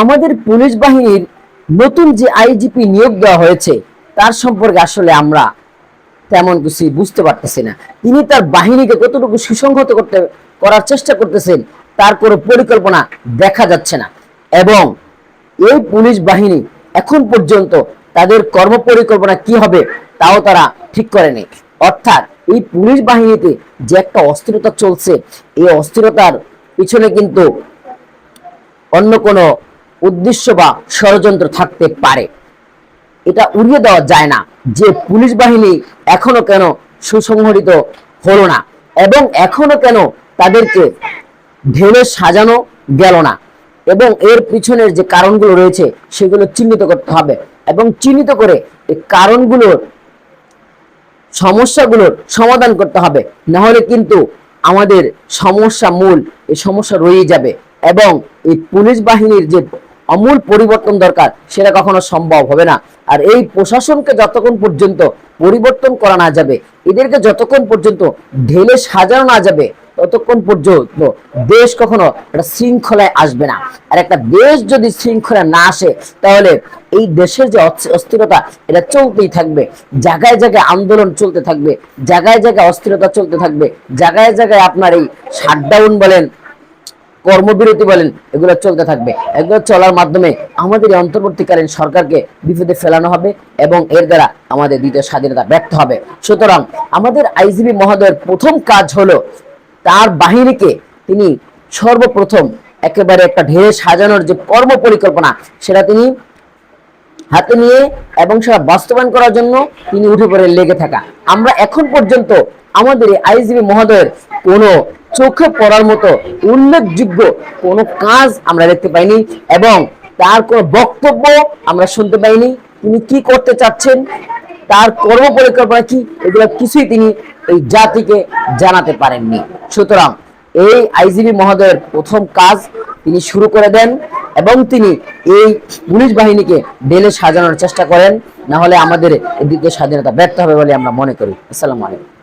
আমাদের পুলিশ বাহিনীর নতুন যে আইজিপি নিয়োগ দেওয়া হয়েছে, তার সম্পর্কে আসলে আমরা তেমন কিছু বুঝতে পারতেছি না। তিনি তার বাহিনীকে কতটুকু সুসংহত করতে, করার চেষ্টা করতেছেন, তার কোনো পরিকল্পনা দেখা যাচ্ছে না। এবং এই পুলিশ বাহিনী এখন পর্যন্ত তাদের কর্মপরিকল্পনা কি হবে, তাও তারা ঠিক করেনি। অর্থাৎ এই পুলিশ বাহিনীতে যে একটা অস্থিরতা চলছে, এই অস্থিরতার পিছনে কিন্তু অন্য কোনো উদ্দেশ্য বা ষড়যন্ত্র থাকতে পারে। এটা উড়িয়ে দেওয়া যায় না যে পুলিশ বাহিনী এখনও কেন সুসংগঠিত হলো না এবং এখনও কেন তাদেরকে ঢেলে সাজানো গেল না এবং এর পিছনের যে কারণগুলো রয়েছে সেগুলো চিহ্নিত করতে হবে এবং চিহ্নিত করে এই কারণগুলোর, সমস্যাগুলোর সমাধান করতে হবে। না হলে কিন্তু আমাদের সমস্যা মূল এই সমস্যা রয়ে যাবে এবং এই পুলিশ বাহিনীর যে আমূল পরিবর্তন দরকার, সেটা কখনো সম্ভব হবে না। আর এই প্রশাসনকে যতক্ষণ পর্যন্ত পরিবর্তন করা না যাবে, এদেরকে যতক্ষণ পর্যন্ত ঢেলে সাজানো না যাবে, ততক্ষণ পর্যন্ত দেশ কখনো একটা শৃঙ্খলায় আসবে না। আর একটা দেশ যদি শৃঙ্খলা না আসে, তাহলে এই দেশের যে অস্থি- অস্থিরতা, এটা চলতেই থাকবে। জায়গায় জায়গায় আন্দোলন চলতে থাকবে, জায়গায় জায়গায় অস্থিরতা চলতে থাকবে, জায়গায় জায়গায় আপনার এই শাটডাউন বলেন কর্মবিরতি বলেন, এগুলো চলতে থাকবে। এগুলো চলার মাধ্যমে আমাদের এই অন্তর্বর্তীকালীন সরকারকে বিপদে ফেলানো হবে এবং এর দ্বারা আমাদের দ্বিতীয় স্বাধীনতা ব্যর্থ হবে। সুতরাং আমাদের আইজিবি মহোদয়ের প্রথম কাজ হলো তার বাহিনীকে তিনি সর্বপ্রথম একেবারে একটা ঢেড়ে সাজানোর যে কর্ম পরিকল্পনা সেটা তিনি হাতে নিয়ে এবং সেটা বাস্তবায়ন করার জন্য তিনি উঠে পড়ে লেগে থাকা। আমরা এখন পর্যন্ত আমাদের আইজিবি মহোদয়ের কোনো চোখে পড়ার মতো উল্লেখযোগ্য কোনো কাজ আমরা দেখতে পাইনি এবং তার কোনো বক্তব্য আমরা শুনতে পাইনি। তিনি কি করতে চাচ্ছেন, তার কর্ম পরিকল্পনা কি, এগুলো কিছুই তিনি এই জাতিকে জানাতে পারেননি। সুতরাং এই আইজিবি মহোদয়ের প্রথম কাজ তিনি শুরু করে দেন। এবং তিনি এই পুলিশ বাহিনীকে ডেলে সাজানোর চেষ্টা করেন, না হলে আমাদের এদিকে স্বাধীনতা ব্যর্থ হবে বলে আমরা মনে করি। আসসালামু আলাইকুম।